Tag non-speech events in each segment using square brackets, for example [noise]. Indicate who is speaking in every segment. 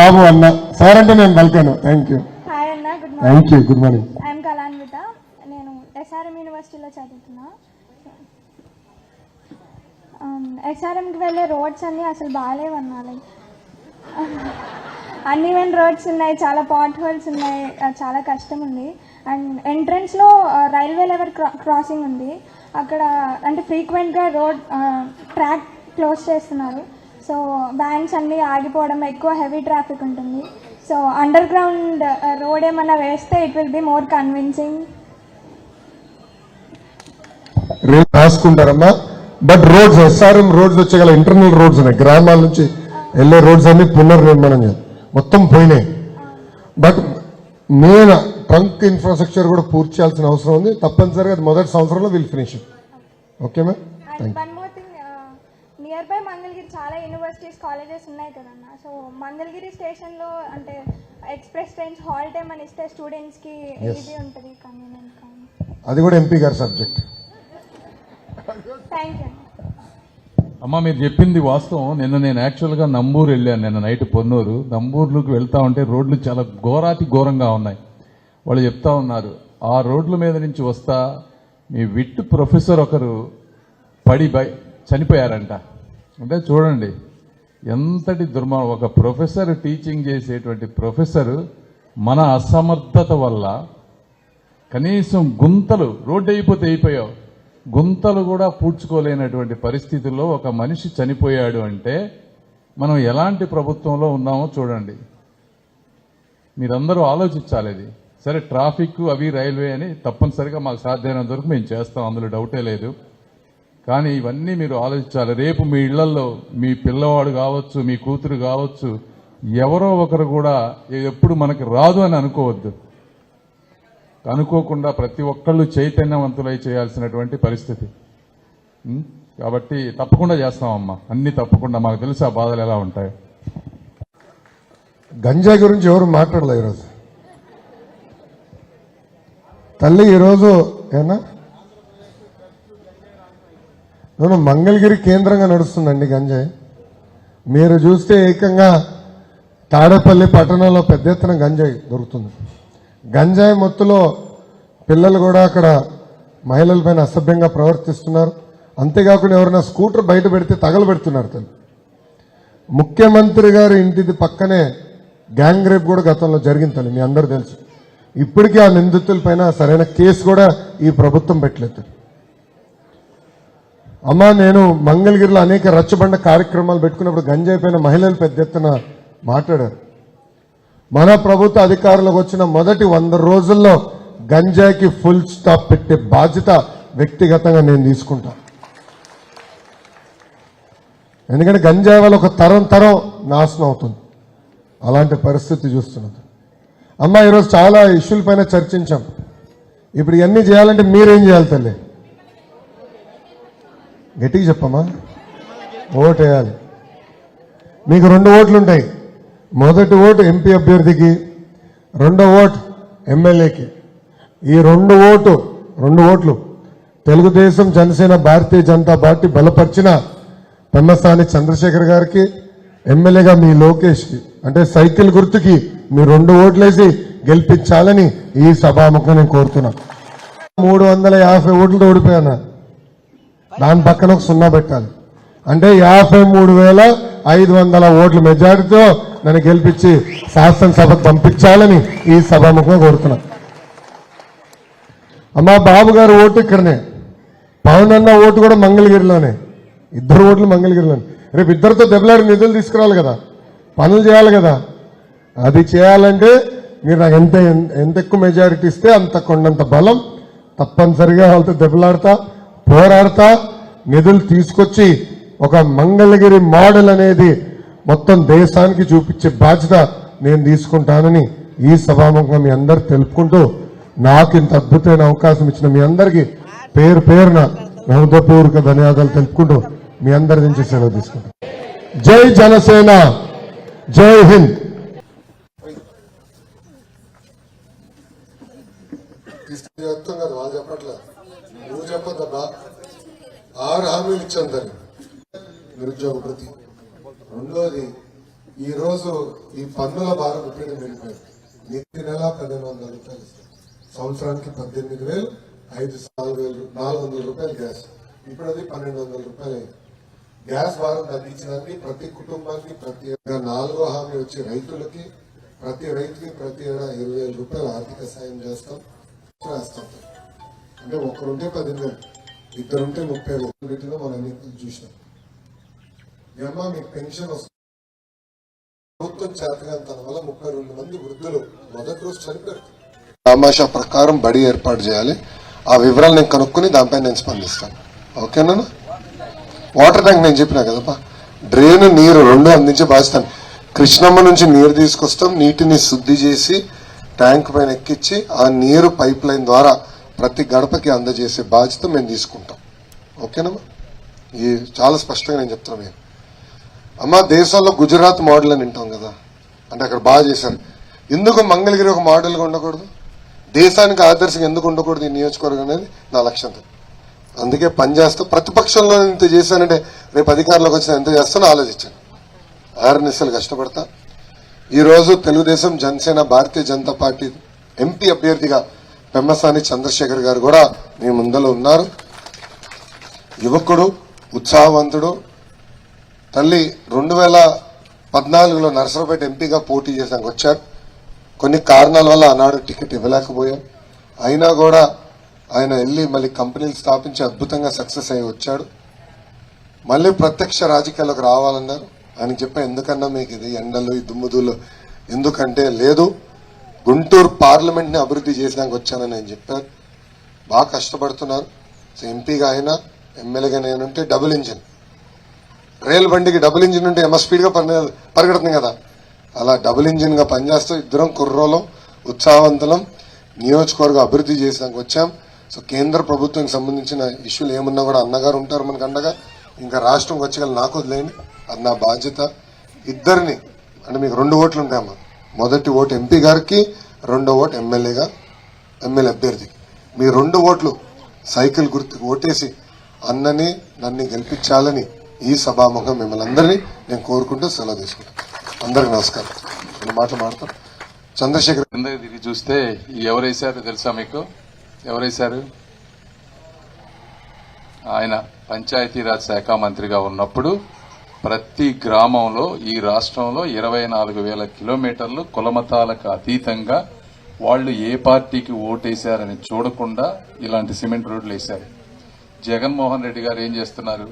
Speaker 1: బాబు అన్న. సార్ అంటే నేను పలికాను థ్యాంక్ యూ
Speaker 2: హాయ్ అన్న good morning
Speaker 1: thank you good morning
Speaker 2: I'm Kalanvitha నేను ఎస్ఆర్ఎం యూనివర్సిటీలో చదువుతున్నా. ఎస్ఆర్ఎంకి వెళ్ళే రోడ్స్ అన్నీ అసలు బాగాలేవన్నా లైక్ అన్ఈవెన్ రోడ్స్ ఉన్నాయి చాలా పాట్ హోల్స్ ఉన్నాయి చాలా కష్టం ఉంది. అండ్ ఎంట్రన్స్లో రైల్వే లెవెల్ క్రాసింగ్ ఉంది. అక్కడ అంటే ఫ్రీక్వెంట్గా రోడ్ ట్రాక్ క్లోజ్ చేస్తున్నారు. సో వ్యాన్స్ అన్నీ ఆగిపోవడం ఎక్కువ హెవీ ట్రాఫిక్ ఉంటుంది. సో అండర్ గ్రౌండ్ రోడ్ ఏమన్నా వేస్తే it will be more convincing
Speaker 1: రాసుకుంటారమ్మా. But roads SRM roads వచ్చే గల ఇంటర్నల్ రోడ్స్ ఉన్నాయి. గ్రామాల నుంచి వెళ్ళే రోడ్స్ అన్ని పునర్నిర్మాణం చేయాలి. మొత్తం పోయినాయి. బట్ మెయిన్ ట్రంక్ ఇన్ఫ్రాస్ట్రక్చర్ కూడా పూర్తి చేయాల్సిన అవసరం ఉంది. తప్పనిసరిగా అది మొదటి సంవత్సరంలో will finish okay ma'am
Speaker 2: more thing near by Mangalagiri చాలా యూనివర్సిటీస్ కాలేజెస్ ఉన్నాయి కదన్న. సో మంగళగిరి స్టేషన్లో అంటే ఎక్స్ప్రెస్ ట్రైన్స్ హాల్ టైమ్ అని ఇస్తే స్టూడెంట్స్కి ఇది ఉంటుంది కన్వీనియంట్ కానీ
Speaker 1: అది కూడా ఎంపీ గారి సబ్జెక్ట్
Speaker 2: థ్యాంక్ యూ
Speaker 3: అమ్మ మీరు చెప్పింది వాస్తవం. నిన్న నేను యాక్చువల్గా నంబూరు వెళ్ళాను నిన్న నైట్ పొన్నూరు. నంబూరులోకి వెళ్తా ఉంటే రోడ్లు చాలా ఘోరాతి ఘోరంగా ఉన్నాయి. వాళ్ళు చెప్తా ఉన్నారు ఆ రోడ్ల మీద నుంచి వస్తా మీ విట్ ప్రొఫెసర్ ఒకరు పడి బై చనిపోయారంట. అంటే చూడండి ఎంతటి దుర్మ ఒక ప్రొఫెసర్ టీచింగ్ చేసేటువంటి ప్రొఫెసర్ మన అసమర్థత వల్ల కనీసం గుంతలు రోడ్డు అయిపోతే అయిపోయావు. గుంతలు కూడా పూడ్చుకోలేనటువంటి పరిస్థితుల్లో ఒక మనిషి చనిపోయాడు అంటే మనం ఎలాంటి ప్రభుత్వంలో ఉన్నామో చూడండి. మీరందరూ ఆలోచించాలి ఇది సరే ట్రాఫిక్ అవి రైల్వే అని తప్పనిసరిగా మాకు సాధ్యమైనంత వరకు మేము చేస్తాం అందులో డౌటే లేదు. కానీ ఇవన్నీ మీరు ఆలోచించాలి. రేపు మీ ఇళ్ళలో మీ పిల్లవాడు కావచ్చు మీ కూతురు కావచ్చు ఎవరో ఒకరు కూడా ఎప్పుడు మనకి రాదు అని అనుకోవద్దు. అనుకోకుండా ప్రతి ఒక్కళ్ళు చైతన్యవంతులై చేయాల్సినటువంటి పరిస్థితి. కాబట్టి తప్పకుండా చేస్తామమ్మా. అన్ని తప్పకుండా మాకు తెలుసు ఆ బాధలు ఎలా ఉంటాయి.
Speaker 1: గంజా గురించి ఎవరు మాట్లాడలేదు ఈరోజు. తల్లి ఈరోజు ఏనా? నేను మంగళగిరి కేంద్రంగా నడుస్తుందండి గంజాయి మీరు చూస్తే ఏకంగా తాడేపల్లి పట్టణంలో పెద్ద ఎత్తున గంజాయి దొరుకుతుంది. గంజాయి మొత్తులో పిల్లలు కూడా అక్కడ మహిళలపైన అసభ్యంగా ప్రవర్తిస్తున్నారు. అంతేకాకుండా ఎవరైనా స్కూటర్ బయట పెడితే తగలబెడుతున్నారు తను ముఖ్యమంత్రి గారి ఇంటిది పక్కనే గ్యాంగ్ రేప్ కూడా గతంలో జరిగిందని మీ అందరూ తెలుసు. ఇప్పటికీ ఆ నిందితుల పైన సరైన కేసు కూడా ఈ ప్రభుత్వం పెట్టలేదు అమ్మా నేను మంగళగిరిలో అనేక రచ్చబండ కార్యక్రమాలు పెట్టుకున్నప్పుడు గంజైపోయిన పైన మహిళలు పెద్ద ఎత్తున మాట్లాడారు. మన ప్రభుత్వ అధికారులకు వచ్చిన మొదటి వంద రోజుల్లో గంజాయికి ఫుల్ స్టాప్ పెట్టే బాధ్యత వ్యక్తిగతంగా నేను తీసుకుంటా. ఎందుకంటే గంజాయి వల్ల ఒక తరం తరం నాశనం అవుతుంది. అలాంటి పరిస్థితి చూస్తున్నది. అమ్మ ఈరోజు చాలా ఇష్యూల పైన చర్చించాం. ఇప్పుడు ఇవన్నీ చేయాలంటే మీరేం చేయాలి తల్లి? గట్టిగా చెప్పమ్మా. ఓటు వేయాలి. మీకు రెండు ఓట్లు ఉంటాయి. మొదటి ఓటు ఎంపీ అభ్యర్థికి రెండో ఓటు ఎమ్మెల్యేకి. ఈ రెండు ఓటు రెండు ఓట్లు తెలుగుదేశం జనసేన భారతీయ జనతా పార్టీ బలపరిచిన పెమ్మసాని చంద్రశేఖర్ గారికి ఎమ్మెల్యేగా మీ లోకేష్కి అంటే సైకిల్ గుర్తుకి మీ రెండు ఓట్లేసి గెలిపించాలని ఈ సభాముఖం నేను కోరుతున్నా. మూడు వందల యాభై ఓట్లతో ఓడిపోయాను? దాని పక్కన ఒక సున్నా పెట్టాలి. అంటే యాభై మూడు వేల ఐదు వందల ఓట్ల మెజారిటీతో నన్ను గెలిపించి శాసనసభకు పంపించాలని ఈ సభాముఖంగా కోరుతున్నా. అమ్మా బాబు గారు ఓటు ఇక్కడనే. పవన్ అన్న ఓటు కూడా మంగళగిరిలోనే. ఇద్దరు ఓట్లు మంగళగిరిలోనే. రేపు ఇద్దరితో దెబ్బలాడి నిధులు తీసుకురావాలి కదా. పనులు చేయాలి కదా. అది చేయాలంటే మీరు నాకు ఎంత ఎంత ఎక్కువ మెజారిటీ ఇస్తే అంత కొండంత బలం. తప్పనిసరిగా వాళ్ళతో దెబ్బలాడతా. పోరాడతా నిధులు తీసుకొచ్చి ఒక మంగళగిరి మోడల్ అనేది మొత్తం దేశానికి చూపించే బాధ్యత నేను తీసుకుంటానని ఈ సభాముఖంగా మీ అందరు తెలుపుకుంటూ నాకు ఇంత అద్భుతమైన అవకాశం ఇచ్చిన మీ అందరికీ పేరు పేరున హృదయపూర్వక ధన్యవాదాలు తెలుపుకుంటూ మీ అందరి నుంచి సెలవు తీసుకుంటాను. జై జనసేన జై హింద్. చెప్తాం కదా వాళ్ళు చెప్పట్లేదు నువ్వు చెప్పద్దబ్బా ఆరు హామీలు ఇచ్చాను దాన్ని. నిరుద్యోగ ప్రతి. రెండోది ఈ రోజు ఈ పన్నుల భారం ఇప్పుడే పెరిగిపోయింది ప్రతి నెల పన్నెండు వందల రూపాయలు సంవత్సరానికి పద్దెనిమిది వేలు ఐదు నాలుగు వేలు నాలుగు వందల రూపాయలు గ్యాస్. ఇప్పుడు అది పన్నెండు వందల రూపాయలు అయింది. గ్యాస్ భారం తగ్గించడానికి ప్రతి కుటుంబానికి ప్రతి నాలుగో హామీ వచ్చి రైతులకి ప్రతి రైతుకి ప్రతి ఏడా ఇరవై వేల రూపాయలు ఆర్థిక సాయం చేస్తాం చేస్తాం. అంటే ఒక్కరుంటే పదిహేను వేలు. ఇద్దరుంటే ముప్పై వేలు మనం ఎన్నికలు చూసినాం? ఈ అమ్మ మీకు పెన్షన్ వస్తుంది. ప్రభుత్వం చేతగాంతన వల్ల ముప్పై రెండు మంది వృద్ధులు మొదటి రోజు చనిపోయారు. తమాషా ప్రకారం బడి ఏర్పాటు చేయాలి. ఆ వివరాలు నేను కనుక్కుని దానిపై నేను స్పందిస్తాను. ఓకేనా వాటర్ ట్యాంక్ నేను చెప్పినా కదపా డ్రైన్ నీరు రెండు అందించే బాధిస్తాను కృష్ణమ్మ నుంచి నీరు తీసుకొస్తాం. నీటిని శుద్ధి చేసి ట్యాంక్ పైన ఎక్కించి ఆ నీరు పైప్ లైన్ ద్వారా ప్రతి గడపకి అందజేసే బాధ్యత మేము తీసుకుంటాం. ఓకేనమ్మా? ఈ చాలా స్పష్టంగా నేను చెప్తున్నాను నేను అమ్మ దేశంలో గుజరాత్ మోడల్ అని వింటాం కదా. అంటే అక్కడ బాగా చేశారు. ఎందుకు మంగళగిరి ఒక మోడల్గా ఉండకూడదు? దేశానికి ఆదర్శంగా ఎందుకు ఉండకూడదు ఈ నియోజకవర్గం అనేది నా లక్ష్యం. అందుకే పనిచేస్తూ ప్రతిపక్షంలో ఇంత చేశానంటే రేపు అధికారంలోకి వచ్చిన ఎంత చేస్తానో ఆలోచించాను ఆర్ఎన్ఎస్ఎల్ కష్టపడతా. ఈరోజు తెలుగుదేశం జనసేన భారతీయ జనతా పార్టీ ఎంపీ అభ్యర్థిగా పెమ్మసాని చంద్రశేఖర్ గారు కూడా మీ ముందలో ఉన్నారు. యువకుడు ఉత్సాహవంతుడు. తల్లి రెండు వేల పద్నాలుగులో నరసరావుపేట ఎంపీగా పోటీ చేసాక వచ్చారు. కొన్ని కారణాల వల్ల ఆనాడు టికెట్ ఇవ్వలేకపోయారు. అయినా కూడా ఆయన వెళ్ళి మళ్ళీ కంపెనీలు స్థాపించి అద్భుతంగా సక్సెస్ అయ్యి వచ్చాడు. మళ్ళీ ప్రత్యక్ష రాజకీయాల్లోకి రావాలన్నారు. ఆయన చెప్పా ఎందుకన్నా మీకు ఇది ఎండలు ఈ దుమ్ముదులు? ఎందుకంటే లేదు. గుంటూరు పార్లమెంట్ని అభివృద్ధి చేసినాక వచ్చానని ఆయన చెప్పారు. బాగా కష్టపడుతున్నారు. సో ఎంపీగా అయినా ఎమ్మెల్యేగా నేనుంటే డబుల్ ఇంజిన్ రైలు బండికి డబుల్ ఇంజిన్ ఉంటే ఏమో స్పీడ్గా పని- పరిగెడుతుంది కదా. అలా డబుల్ ఇంజిన్గా పనిచేస్తూ ఇద్దరం కుర్రోలం ఉత్సాహవంతులం నియోజకవర్గ అభివృద్ధి చేసినాక వచ్చాం. సో కేంద్ర ప్రభుత్వానికి సంబంధించిన ఇష్యూలు ఏమున్నా కూడా అన్నగారు ఉంటారు మనకు అండగా. ఇంకా రాష్ట్రం వచ్చగల నాకు వదిలేయండి. అది నా బాధ్యత. ఇద్దరిని అంటే మీకు రెండు ఓట్లు ఉంటాయమ్మా. మొదటి ఓటు ఎంపీ గారికి రెండో ఓటు ఎమ్మెల్యేగా ఎమ్మెల్యే అభ్యర్థికి. మీ రెండు ఓట్లు సైకిల్ గుర్తుకు ఓటేసి అన్నని నన్ను గెలిపించాలని ఈ సభాముఖం మిమ్మల్ని అందరినీ నేను కోరుకుంటూ సెలవు తీసుకుంటాను. అందరికి నమస్కారం. నేను మాటలు మాడతాం చంద్రశేఖర్
Speaker 3: కింద తిరిగి చూస్తే ఎవరేశారు తెలుసా మీకు? ఎవరేశారు ఆయన పంచాయతీరాజ్ శాఖ మంత్రిగా ఉన్నప్పుడు ప్రతి గ్రామంలో ఈ రాష్ట్రంలో ఇరవై నాలుగు వేల కిలోమీటర్లు కులమతాలకు అతీతంగా వాళ్ళు ఏ పార్టీకి ఓటేశారని చూడకుండా ఇలాంటి సిమెంట్ రోడ్లు వేశారు. జగన్మోహన్ రెడ్డి గారు ఏం చేస్తున్నారు?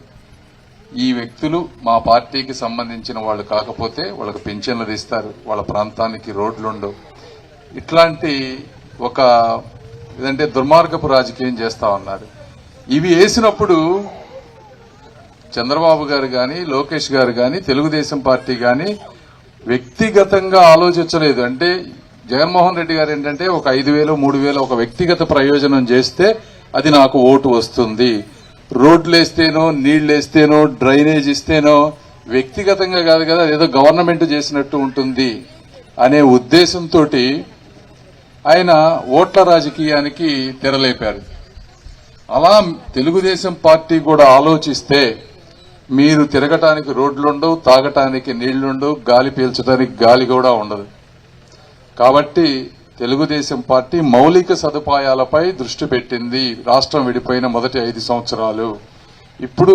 Speaker 3: ఈ వ్యక్తులు మా పార్టీకి సంబంధించిన వాళ్ళు కాకపోతే వాళ్ళకి పింఛన్లు ఇస్తారు వాళ్ళ ప్రాంతానికి రోడ్లు ఉండవు. ఇట్లాంటి ఒక ఇదంటే దుర్మార్గపు రాజకీయం చేస్తా ఉన్నారు. ఇవి వేసినప్పుడు చంద్రబాబు గారు గాని లోకేష్ గారు గాని తెలుగుదేశం పార్టీ గాని వ్యక్తిగతంగా ఆలోచించలేదు. అంటే జగన్మోహన్ రెడ్డి గారు ఏంటంటే ఒక ఐదు వేలు మూడు వేలు ఒక వ్యక్తిగత ప్రయోజనం చేస్తే అది నాకు ఓటు వస్తుంది. రోడ్లు వేస్తేనో నీళ్ళు వేస్తేనో డ్రైనేజ్ ఇస్తేనో వ్యక్తిగతంగా కాదు కదా అదేదో గవర్నమెంట్ చేసినట్టు ఉంటుంది అనే ఉద్దేశంతో ఆయన ఓట్ల రాజకీయానికి తెరలేపారు. అలా తెలుగుదేశం పార్టీ కూడా ఆలోచిస్తే మీరు తిరగటానికి రోడ్లుండవు తాగటానికి నీళ్ళుండవు గాలి పీల్చడానికి గాలి కూడా ఉండదు. కాబట్టి తెలుగుదేశం పార్టీ మౌలిక సదుపాయాలపై దృష్టి పెట్టింది. రాష్ట్రం విడిపోయిన మొదటి ఐదు సంవత్సరాలు. ఇప్పుడు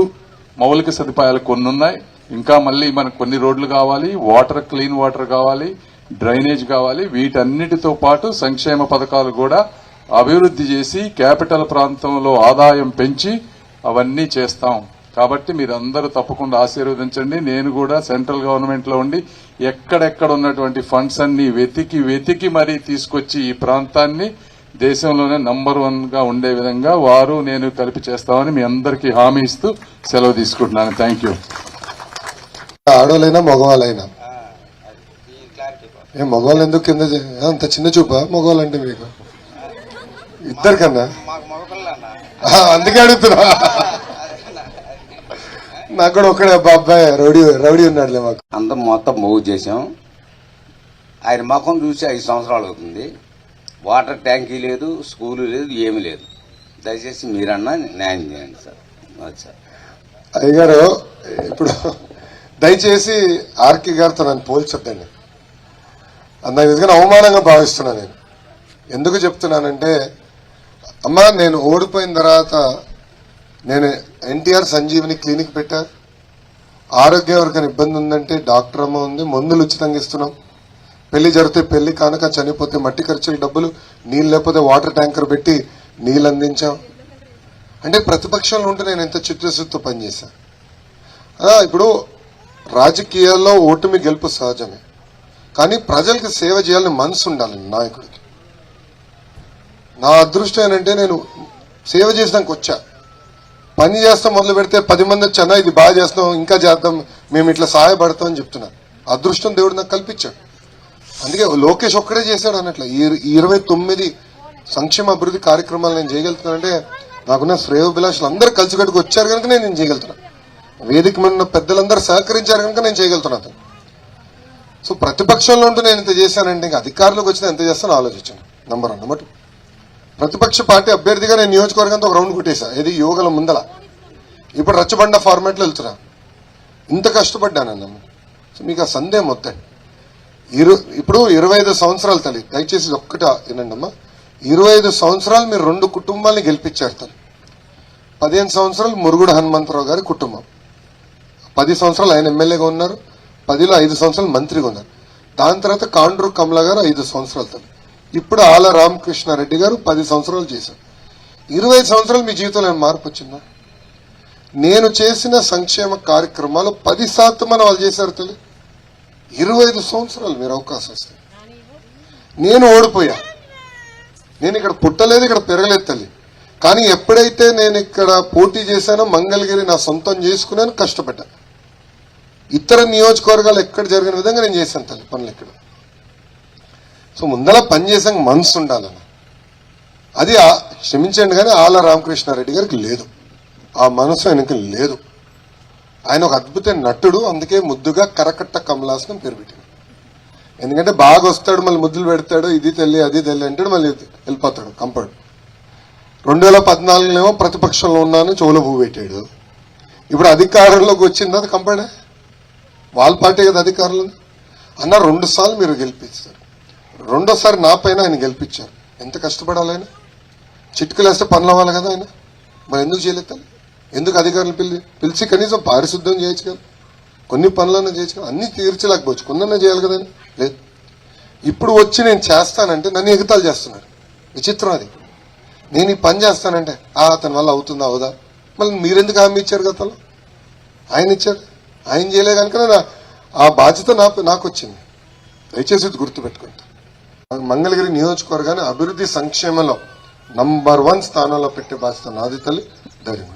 Speaker 3: మౌలిక సదుపాయాలు కొన్ని ఉన్నాయి ఇంకా మళ్ళీ మనకు కొన్ని రోడ్లు కావాలి. వాటర్ క్లీన్ వాటర్ కావాలి. డ్రైనేజ్ కావాలి. వీటన్నిటితో పాటు సంక్షేమ పథకాలు కూడా అభివృద్ధి చేసి క్యాపిటల్ ప్రాంతంలో ఆదాయం పెంచి అవన్నీ చేస్తాం. కాబట్టి మీరందరూ తప్పకుండా ఆశీర్వదించండి. నేను కూడా సెంట్రల్ గవర్నమెంట్లో ఉండి ఎక్కడెక్కడ ఉన్నటువంటి ఫండ్స్ అన్ని వెతికి వెతికి మరీ తీసుకొచ్చి ఈ ప్రాంతాన్ని దేశంలోనే నంబర్ వన్గా ఉండే విధంగా వారు నేను కలిపి చేస్తామని మీ అందరికీ హామీ ఇస్తూ సెలవు తీసుకుంటున్నాను. Thank you.
Speaker 1: ఆడవాళ్ళైనా మగవాళ్ళైనా. ఏ మగవాళ్ళు ఎందుకు కింద అంత చిన్న చూపా? మగవాళ్ళు అంటే మీకు ఇద్దరికన్నా? అందుకే అడుగుతున్నా. [laughs] నాకు కూడా ఒక్కడే అబ్బా అబ్బాయి రౌడీ రౌడీ ఉన్నాడులే మాకు.
Speaker 4: అంతా మొత్తం మూవ్ చేసాం ఆయన ముఖం చూసి ఐదు సంవత్సరాలు అవుతుంది. వాటర్ ట్యాంకీ లేదు స్కూలు లేదు ఏమీ లేదు. దయచేసి మీరన్నా న్యాయం చేయండి సార్. సార్.
Speaker 1: అయ్యగారు ఇప్పుడు దయచేసి ఆర్కే గారితో నన్ను పోల్చొద్దండి. నాకు నిజంగా అవమానంగా భావిస్తున్నాను నేను. ఎందుకు చెప్తున్నానంటే అమ్మా నేను ఓడిపోయిన తర్వాత నేను ఎన్టీఆర్ సంజీవిని క్లినిక్ పెట్టా. ఆరోగ్యం ఎవరికైనా ఇబ్బంది ఉందంటే డాక్టర్ అమ్మ ఉంది మందులు ఉచితంగా ఇస్తున్నాం. పెళ్ళి జరిగితే పెళ్ళి కానుక చనిపోతే మట్టి ఖర్చులు డబ్బులు నీళ్ళు లేకపోతే వాటర్ ట్యాంకర్ పెట్టి నీళ్ళు అందించాం. అంటే ప్రతిపక్షంలో ఉంటే నేను ఎంత చిత్తశుద్ధితో పనిచేశాను ఇప్పుడు రాజకీయాల్లో ఓటమి గెలుపు సహజమే. కానీ ప్రజలకు సేవ చేయాలని మనసు ఉండాలి నాయకుడికి. నా అదృష్టం ఏంటంటే నేను సేవ చేసినాక వచ్చా. పని చేస్తాం మొదలు పెడితే పది మంది వచ్చానా ఇది బాగా చేస్తాం ఇంకా చేద్దాం మేము ఇట్లా సహాయపడతాం అని చెప్తున్నా అదృష్టం దేవుడు నాకు కల్పించాడు. అందుకే లోకేష్ ఒక్కడే చేశాడు అన్నట్లు. ఈ ఇరవై తొమ్మిది సంక్షేమ అభివృద్ధి కార్యక్రమాలు నేను చేయగలుగుతున్నానంటే నాకున్న శ్రేయోభిలాషులు అందరూ కలిసికట్టుకు వచ్చారు కనుక నేను చేయగలుగుతున్నా. వేదిక మీద పెద్దలందరూ సహకరించారు కనుక నేను చేయగలుగుతున్నాను సో ప్రతిపక్షంలో ఉంటూ నేను ఇంత చేశానంటే ఇంకా అధికారులకు వచ్చిన ఎంత చేస్తానో ఆలోచించాను నంబర్ వన్ నెంబర్ టూ ప్రతిపక్ష పార్టీ అభ్యర్థిగా నేను నియోజకవర్గంతో ఒక రౌండ్ కొట్టేశా ఇది యోగల ముందల. ఇప్పుడు రచ్చబండ ఫార్మాట్లో వెళ్తున్నా. ఇంత కష్టపడ్డానన్న సో మీకు ఆ సందేహం వద్దండి. ఇరు ఇప్పుడు ఇరవై ఐదు సంవత్సరాలు తల్లి. దయచేసి ఒక్కట వినండి అమ్మా. ఇరవై ఐదు సంవత్సరాలు మీరు రెండు కుటుంబాలని గెలిపించారు తల్లి. పదిహేను సంవత్సరాలు మురుగుడు హనుమంతరావు గారి కుటుంబం. పది సంవత్సరాలు ఆయన ఎమ్మెల్యేగా ఉన్నారు. పదిలో ఐదు సంవత్సరాలు మంత్రిగా ఉన్నారు. దాని తర్వాత కాండ్రూ కమల గారు ఐదు సంవత్సరాలు తల్లి. ఇప్పుడు ఆల రామకృష్ణారెడ్డి గారు పది సంవత్సరాలు చేశారు. ఇరవై ఐదు సంవత్సరాలు మీ జీవితంలో మార్పు వచ్చిందా? నేను చేసిన సంక్షేమ కార్యక్రమాలు పది శాతం అని వాళ్ళు చేశారు తల్లి. ఇరవై ఐదు సంవత్సరాలు మీరు అవకాశం ఇస్తే. నేను ఓడిపోయా. నేను ఇక్కడ పుట్టలేదు ఇక్కడ పెరగలేదు తల్లి. కానీ ఎప్పుడైతే నేను ఇక్కడ పోటీ చేశానో మంగళగిరి నా సొంతం చేసుకున్నాను కష్టపడ్డా. ఇతర నియోజకవర్గాలు ఎక్కడ జరిగిన విధంగా నేను చేశాను తల్లి పనులు ఇక్కడ. సో ముందర పని చేసాక మనసు ఉండాలన్న అది క్షమించండి కానీ ఆల రామకృష్ణారెడ్డి గారికి లేదు. ఆ మనసు ఆయనకి లేదు. ఆయన ఒక అద్భుతమైన నటుడు అందుకే ముద్దుగా కరకట్ట కమలాసనం పేరు పెట్టాడు ఎందుకంటే బాగా వస్తాడు మళ్ళీ ముద్దులు పెడతాడు ఇది తెల్లి అది తెల్లి అంటాడు మళ్ళీ వెళ్ళిపోతాడు కంపడు. రెండు వేల పద్నాలుగులో ప్రతిపక్షంలో ఉన్నాను చెవులో పువ్వు పెట్టాడు. ఇప్పుడు అధికారంలోకి వచ్చింది అది కంపడే? వాళ్ళ పార్టీ కదా అధికారంలో అన్న రెండు సార్లు మీరు గెలిపించారు రెండోసారి నా పైన ఆయన గెలిపించారు. ఎంత కష్టపడాలి ఆయన? చిట్కలు వేస్తే పనులు అవ్వాలి కదా ఆయన? మరి ఎందుకు చేయలేదు ఎందుకు అధికారులు పిలి పిలిచి కనీసం పారిశుద్ధ్యం చేయొచ్చు కదా? కొన్ని పనులన్నా చేయొచ్చు కదా? అన్ని తీర్చలేకపోవచ్చు. కొందన్నా చేయాలి కదా లేదు. ఇప్పుడు వచ్చి నేను చేస్తానంటే నన్ను ఎగతాలు చేస్తున్నారు. విచిత్రం అది. నేను ఈ పని చేస్తానంటే ఆ అతని వల్ల అవుతుందా అవుదా? మళ్ళీ మీరెందుకు హామీ ఇచ్చారు గతంలో ఆయన ఇచ్చారు ఆయన చేయలే కనుక నా- ఆ బాధ్యత నాకు నాకు వచ్చింది దయచేసి ఇది మంగళగిరి నియోజకవర్గాన్ని అభివృద్ధి సంక్షేమంలో నంబర్ వన్ స్థానంలో పెట్టే బాధ్యత నాది తల్లి. ధైర్యం